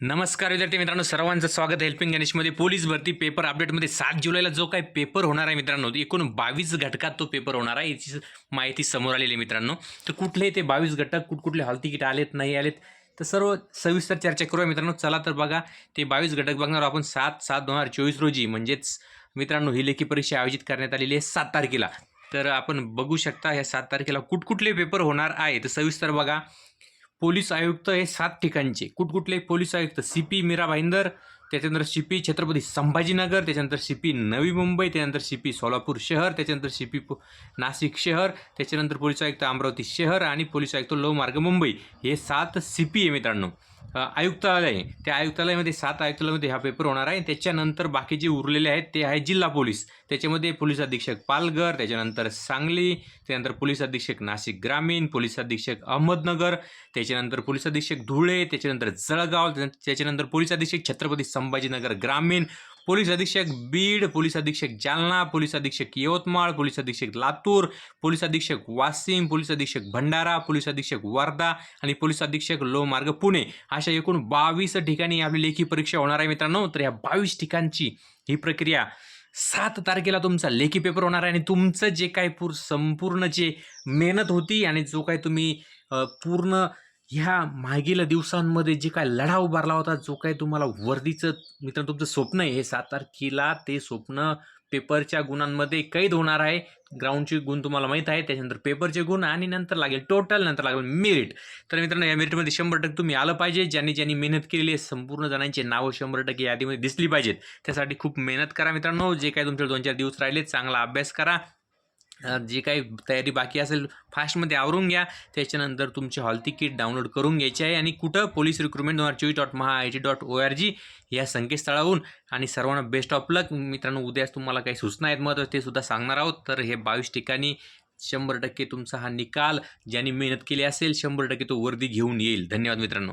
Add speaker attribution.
Speaker 1: नमस्कार विद्यार्थी मित्रांनो सर्वांचं स्वागत हेल्पिंग गणेशमध्ये पोलीस भरती पेपर अपडेटमध्ये सात जुलैला जो काही पेपर होणार आहे मित्रांनो एकूण बावीस घटकात तो पेपर होणार आहे. याची माहिती समोर आलेली आहे मित्रांनो. तर कुठले ते बावीस घटक कुठकुठले हॉल तिकीट आलेत नाही आलेत तर सर्व सविस्तर चर्चा करूया मित्रांनो. चला तर बघा ते बावीस घटक बघणार आपण. सात सात दोन हजार चोवीस रोजी म्हणजेच मित्रांनो ही लेखी परीक्षा आयोजित करण्यात आलेली आहे सात तारखेला. तर आपण बघू शकता ह्या सात तारखेला कुठकुठले पेपर होणार आहे? तर सविस्तर बघा. पोलीस आयुक्त हे सात ठिकाणचे. कुठकुठले पोलीस आयुक्त? सी पी मीरा भाईंदर त्याच्यानंतर सी पी छत्रपती संभाजीनगर त्याच्यानंतर सी पी नवी मुंबई त्याच्यानंतर सी पी सोलापूर शहर त्याच्यानंतर सी पी नाशिक शहर त्याच्यानंतर पोलीस आयुक्त अमरावती शहर आणि पोलीस आयुक्त लोहमार्ग मुंबई. हे सात सी पी आहे मित्रांनो. आयुक्तालय आयुक्तालय. त्या आयुक्तालयामध्ये सात आयुक्तालयामध्ये हा पेपर होणार आहे. त्याच्यानंतर बाकी जे उरलेले आहेत ते आहे जिल्हा पोलीस. त्याच्यामध्ये पोलीस अधीक्षक पालघर त्याच्यानंतर सांगली त्यानंतर पोलीस अधीक्षक नाशिक ग्रामीण पोलीस अधीक्षक अहमदनगर त्याच्यानंतर पोलीस अधीक्षक धुळे त्याच्यानंतर जळगाव त्याच्यानंतर पोलीस अधीक्षक छत्रपती संभाजीनगर ग्रामीण पोलीस अधीक्षक बीड पोलीस अधीक्षक जालना पोलीस अधीक्षक यवतमाळ पोलीस अधीक्षक लातूर पोलीस अधीक्षक वाशिम पोलीस अधीक्षक भंडारा पोलीस अधीक्षक वर्धा आणि पोलीस अधीक्षक लोहमार्ग पुणे अशा एकूण बावीस ठिकाणी आपली लेखी परीक्षा होणार आहे मित्रांनो. तर या बावीस ठिकाणची ही प्रक्रिया सात तारखेला तुमचा लेखी पेपर होणार आहे आणि तुमचं जे काय पूर संपूर्ण जे मेहनत होती आणि जो काय तुम्ही पूर्ण ह्या मागील दिवसांमध्ये जे काय लढा उभारला होता जो काय तुम्हाला वर्दीचं मित्रांनो तुमचं स्वप्न आहे सात तारखेला ते स्वप्न पेपरच्या गुणांमध्ये कैद होणार आहे. ग्राउंडचे गुण तुम्हाला माहीत आहे त्याच्यानंतर पेपरचे गुण आणि नंतर लागेल टोटल नंतर लागेल मेरिट तर मित्रांनो या मेरिटमध्ये शंभर टक्के तुम्ही आलं पाहिजे. ज्यांनी ज्यांनी मेहनत केलेली आहे संपूर्ण जणांची नावं शंभर टक्के यादीमध्ये दिसली पाहिजेत. त्यासाठी खूप मेहनत करा मित्रांनो. जे काय तुमचे दोन चार दिवस राहिले चांगला अभ्यास करा. जे काही तयारी बाकी असेल फास्टमध्ये आवरून घ्या. त्याच्यानंतर तुमचे हॉल तिकीट डाउनलोड करून घ्यायची आहे आणि कुठं? पोलीस रिक्रुटमेंट दोन हजार चोवीस dot Maha I T dot O R G या संकेतस्थळावरून. आणि सर्वांना बेस्ट ऑफ लक. मित्रांनो उद्याच तुम्हाला काही सूचना आहेत मग ते सुद्धा सांगणार आहोत. तर हे बावीस ठिकाणी शंभर टक्के तुमचा हा निकाल ज्यांनी मेहनत केली असेल शंभर टक्के तो वर्दी घेऊन येईल. धन्यवाद मित्रांनो.